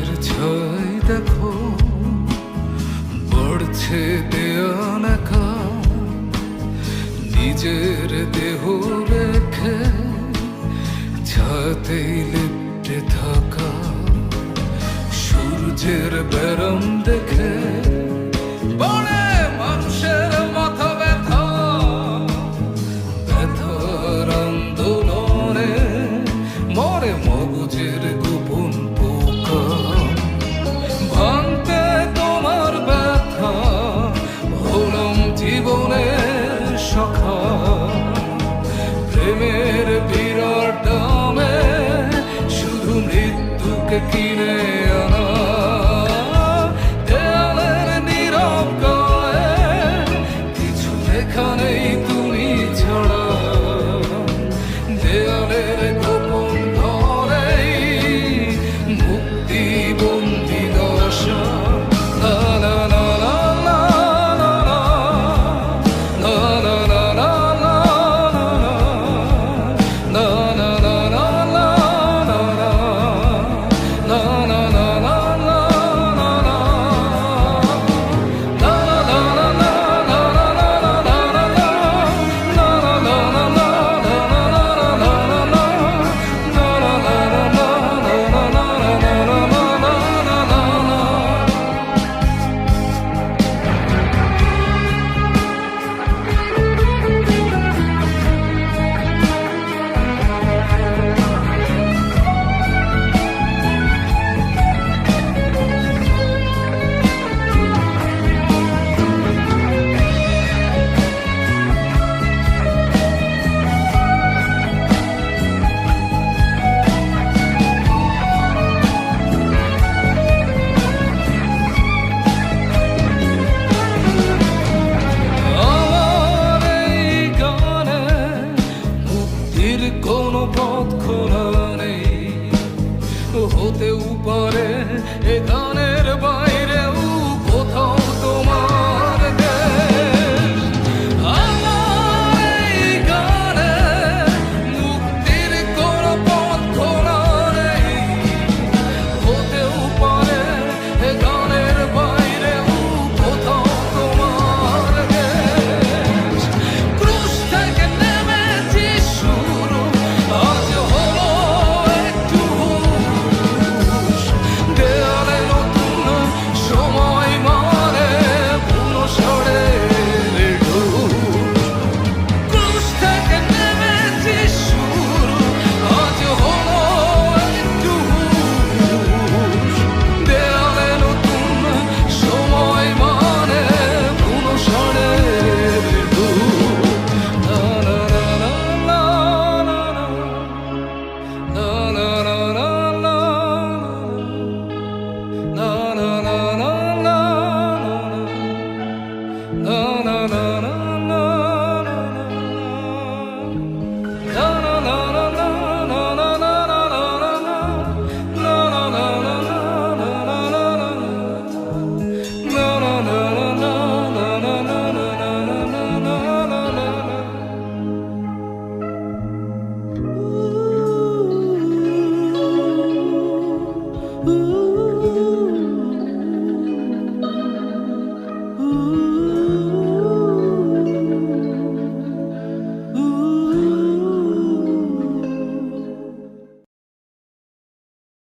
রাতের ছয় দেখো পড়ছে দেওয়ানা নিজের দেহ রেখে ছাতে লিপটে থাকা। সূর্যের বেরম দেখে يدك كنايه